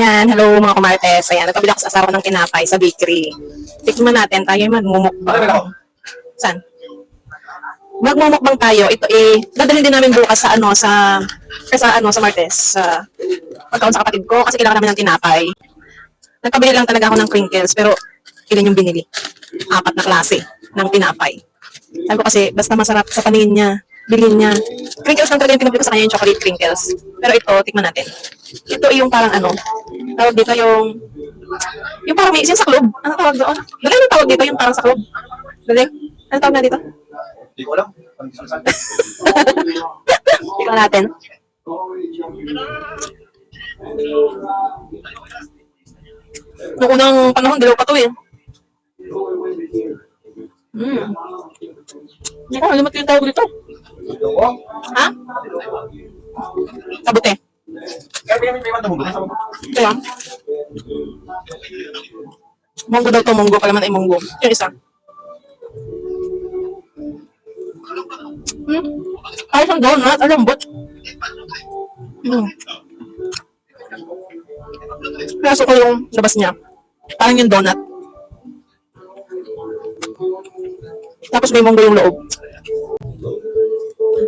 Yan, hello mga kumartes. Ayan, nagpabila ako sa asawa ng tinapay sa bakery. Tikman natin, tayo ay magmumukbang. Saan? Magmumukbang tayo. Ito eh, dadalhin din namin bukas sa ano, sa, eh, sa ano, sa Martes. Sa pagkaon sa kapatid ko kasi kailangan namin ng tinapay. Nagpabili lang talaga ako ng crinkles, pero ilan yung binili? Apat na klase ng tinapay. Sabi ko kasi, basta masarap sa paningin niya, bilhin niya. Crinkles lang talaga yung pinabili ko sa kanya yung chocolate crinkles. Pero ito, tikman natin. Ito yung parang ano, tawag dito yung, yung parang may, yung saklob. Ano tawag doon? Dali, ano tawag dito? Yung parang saklob. Dali, ano tawag na dito? Hindi ko alam. Tingnan natin. Noong unang panahon, dilaw pa to eh. Hmm. Hindi ko, alam mo yung tawag dito. Ha? Kabute. Kaya? Monggo daw to, monggo. Pala man ay monggo. Yung isa. Hmm? Ay, isang donut. Ang lambot. Hmm. Kaso ko yung labas niya. Parang yung donut. Tapos may monggo yung loob.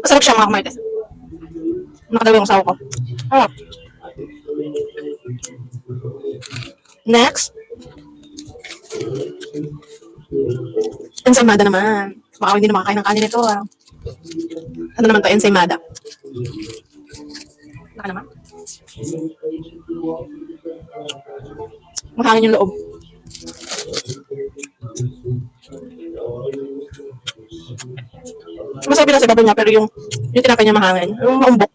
Masarap siya mga kumartes. Nakadalawa yung asawa ko. Ah. Next. Ensaymada naman. Baka hindi na makakain ng kanin ito ah. Ano naman to? Ensaymada. Naka naman. Mahangin yung loob. Masarap lang sa ibabaw niya, pero yung, yung tinapay niya mahangin. Yung maumbok.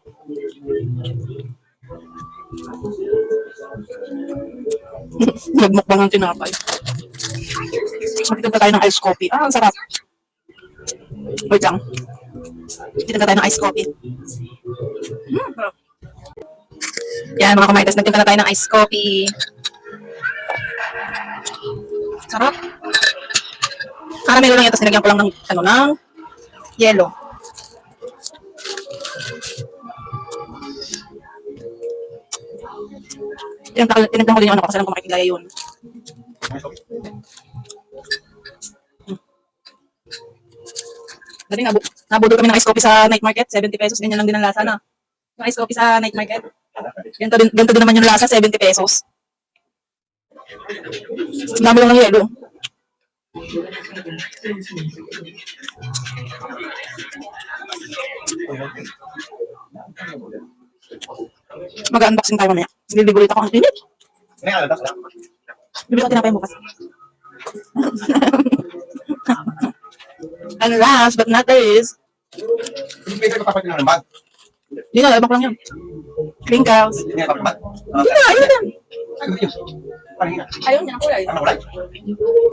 Nagmukbang ng tinapay. Magtinda tayo ng ice coffee. Ah, ang sarap. Wait lang. Magtinda tayo ng ice coffee. Mm. Yan, mga kumaitas, nagtinda na tayo ng ice coffee. Sarap. Caramelo lang yan, tapos nilagyan ko lang ng, ano, ng yellow. Tinagdan tinagdan ko din yung ano ko kasi alam ko makikilaya yun. Dati nabu nabudol kami ng ice coffee sa night market, 70 pesos. Ganyan lang din ang lasa na. Yung ice coffee sa night market. Ganito din, ganito din naman yung lasa, 70 pesos. Dami lang ng yelo. Mag-unboxing tayo mamaya. Bibili ulit ako ang init. May aladas lang. Bibili ko tinapay bukas. And last but not least, magpapalit ng bag. Hindi na, ko lang yan. Crinkles. Hindi na papalit. Hindi na, ayun na. Ano yun? Ano yun? Ayaw niya, kulay. Ano kulay?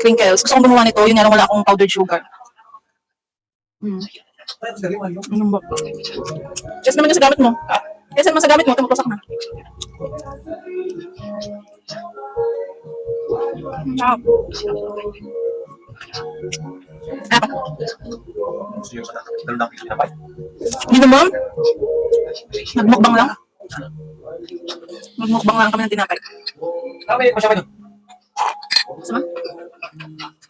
Crinkles. Gusto kong gumawa nito, yun nga lang wala akong powdered sugar. Galing, ano? Ano ba? Yes naman yung sa gamit mo. Yes naman sa gamit mo, tumutusak na. Ah, dalawang dang pinapay. Hindi naman. Nagmukbang lang. Nagmukbang lang kami ng tinapay. Ah, may pasya ka doon. Sama?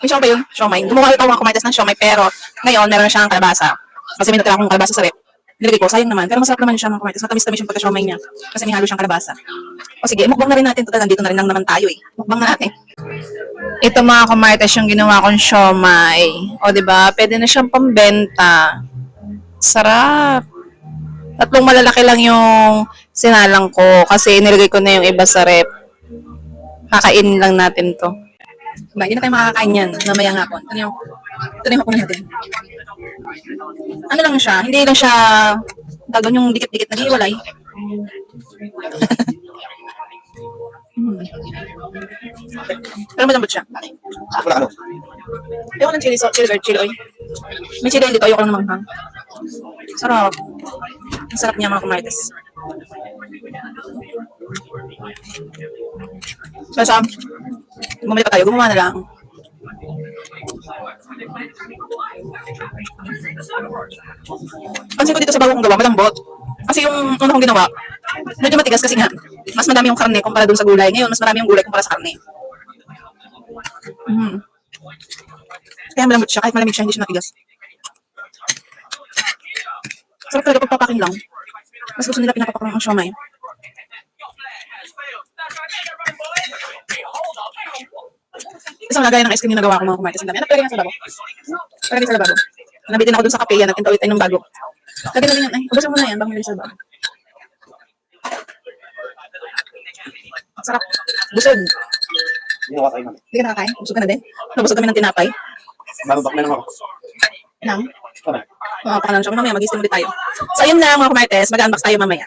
May siomay yun? Siomay. Gumawa ito mga kumaitas ng siomay pero ngayon meron na siyang kalabasa. Kasi may natira akong kalabasa sa rep. Nilagay ko, sayang naman. Pero masarap naman siya mga kumaitas. Matamis-tamis yung pagka-siomay niya. Kasi may halo siyang kalabasa. O sige, mukbang na rin natin. Total, nandito na rin lang naman tayo eh. Mukbang na natin. Ito mga kumartes yung ginawa kong siomay. O, di ba? Pwede na siyang pambenta. Sarap. Tatlong malalaki lang yung sinalang ko kasi nilagay ko na yung iba sa rep. Kakainin lang natin to. Diba, hindi na tayo makakain yan. Mamaya nga po. Ano yung, ito na yung hapunan natin. Ano lang siya, hindi lang siya, tawag yung dikit-dikit na hiwalay. Hmm. Pero malambot siya. Wala ano. Ayoko ng chili, so, chili, or chili oil. May chili dito, ayoko lang namanghang. Sarap. Ang sarap niya mga kumarites. Basta, bumili pa tayo, gumawa na lang. Pansin ko dito sa bagong gawa, malambot. Kasi yung una kong ginawa, medyo matigas kasi nga, Mas madami yung karne kumpara dun sa gulay. Ngayon, mas marami yung gulay kumpara sa karne. Mm. Kaya malambot siya. Kahit malamig siya, hindi siya natigas. Sarap talaga pagpapakin lang. Mas gusto nila pinapapak ng siomay. Isang lagay ng ice cream yung nagawa ko mga kumain. Ang dami. Anak, palagay nga sa lababo. Palagay sa lababo. Nabitin ako dun sa kape yan. Natinta ulit tayo ng bago. Lagay na rin yan. Ay, ubusin mo na yan. Bago nilagay sa lababo. Sarap. Busog. Ginawa tayo namin. Hindi ka nakakain? Busog ka na din? Nabusog kami ng tinapay. Bababak na lang ako. Nang? Tama. Oo, pakalan siya. Mamaya mag-istim ulit tayo. So, yun lang mga kumartes. Mag-unbox tayo mamaya.